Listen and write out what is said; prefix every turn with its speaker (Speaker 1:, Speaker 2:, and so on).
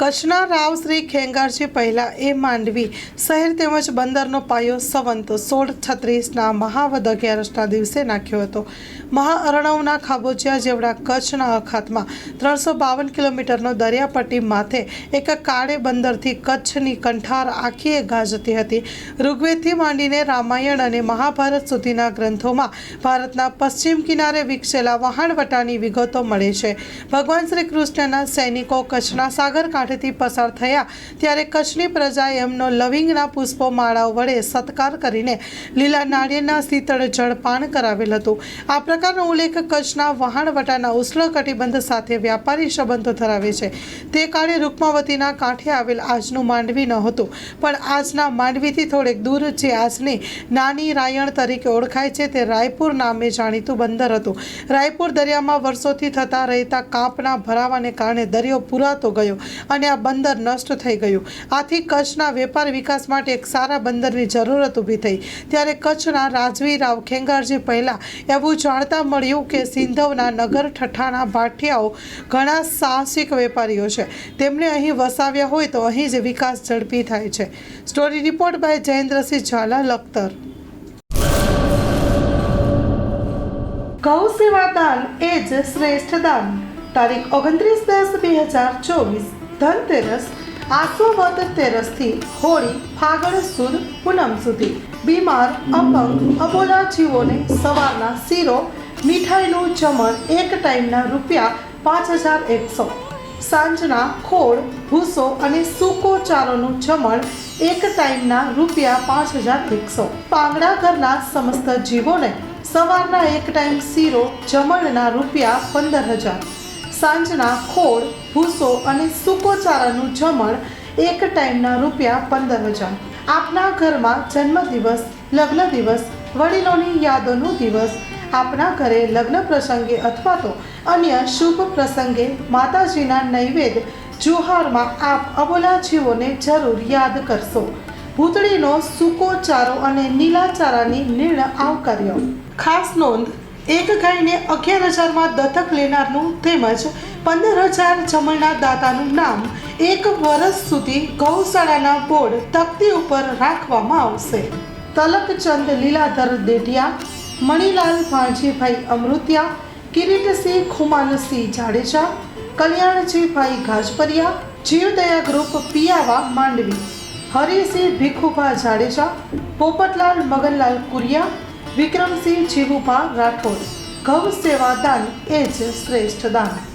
Speaker 1: કચ્છના રાવ શ્રી ખેંગારજી પહેલાં એ માંડવી. શહેર તેમજ બંદરનો પાયો સંવંત. સોળ છત્રીસના મહાવદ અગિયારસના દિવસે નાખ્યો હતો. મહાઅરણવના ખાબોચિયા જેવડા કચ્છના અખાતમાં ત્રણસો બાવન કિલોમીટરનો દરિયાપટ્ટી માથે એક કાળે બંદરથી કચ્છની કંઠાર આખીએ ગાજતી હતી. ઋગ્વેદથી માંડીને રામાયણ અને મહાભારત સુધીના ગ્રંથોમાં ભારતના પશ્ચિમ કિનારે વિકસેલા વહાણવટાની વિગતો મળે છે. ભગવાન શ્રી કૃષ્ણના સૈનિકો કચ્છના સાગર કાંઠેથી પસાર થયા ત્યારે કચ્છની પ્રજાએ એમનો લવિંગના પુષ્પો માળાઓ વડે સત્કાર કરીને લીલા નાળિયેરના શીતળ જળપાન કરાવેલ હતું. આ પ્રકારનો ઉલ્લેખ કચ્છના વહાણવટાના ઉષ્ણકટિબંધ સાથે વ્યાપારી સંબંધો ધરાવે છે. તે કાળે રૂકમાવતીના કાંઠે આવેલ આજનું માંડવી નહોતું પણ આજના માંડવીથી થોડેક દૂર જે આજની નાની રાયણ તરીકે ઓળખાય છે તે રાયપુર નામે જાણીતું બંદર હતું. રાયપુર દરિયામાં વર્ષોથી થતા રહેતા કાંપના ભરાવાને કારણે દરિયો પુરાતો ગયો અને આ બંદર નષ્ટ થઈ ગયું. આથી કચ્છના વેપાર વિકાસ માટે એક સારા બંદરની જરૂરત ઊભી થઈ. ત્યારે કચ્છના રાજવી રાવ ખેંગારજી પહેલાં એવું જાણતા મળ્યું કે સિંધવના નગર ઠઠાણા ભાઠિયાઓ ઘણા સાહસિક વેપારીઓ છે. તેમણે અહીં વસાવ્યા હોય તો અહીં જ વિકાસ ઝડપી થાય છે. Story report by Jayendrasinh Zala, Lakhtar. ગૌ સેવા દાન એ જ શ્રેષ્ઠ દાન. તારીખ ઓગણત્રીસ દસ બે હજાર ચોવીસ. ધનતેરસ આસો વદ તેરસથી હોળી ફાગણ સુદ, પૂનમ સુધી. બીમાર, અપંગ, અબોલા જીવોને સવારના શીરો, મીઠાઈનું જમણ એક ટાઈમના રૂપિયા પાંચ હજાર એકસો. સાંજના ખોળ, ભૂસો અને સૂકો ચારોનું જમણ એક ટાઈમના રૂપિયા પાંચ હજાર એકસો. પાંગડા ઘરના સમસ્ત જીવોને સવારના એક ટાઈમ શીરો જમણના રૂપિયા પંદર હજાર. સાંજના ખોળ ભૂસો અને સૂકો ચારાનું જમણ એક ટાઈમના રૂપિયા પંદર હજાર. આપના ઘરમાં જન્મદિવસ, લગ્ન દિવસ, વડીલોની યાદોનો દિવસ, આપના ઘરે લગ્ન પ્રસંગે અથવા તો અન્ય શુભ પ્રસંગે માતાજીના નૈવેદ્ય જુહારમાં આપ અબોલા જીવોને જરૂર યાદ કરશો. ભૂતળીનો સૂકો ચારો અને નીલા ચારાની નિર્ણય આવકાર્યો. ખાસ નોંધ એક ગાયને અગિયાર હજારમાં દત્તક લેનારનું તેમજ પંદર હજાર જમણના દાતાનું નામ એક વર્ષ સુધી ગૌશાળાના બોર્ડ તકતી ઉપર રાખવામાં આવશે. તલકચંદ લીલાધર દેઢિયા મણિલાલ ભાણજીભાઈ અમૃતિયા, કિરીટસિંહ ખુમાનસિંહ જાડેજા, કલ્યાણજીભાઈ ગાજપરિયા જીવદયા ગ્રુપ પિયાવા માંડવી, હરિસિંહ ભીખુભા જાડેજા, પોપટલાલ મગનલાલ કુરિયા વિક્રમસિંહ જીવુભા રાઠોડ ગૌ સેવા દાન એ જ શ્રેષ્ઠ દાન.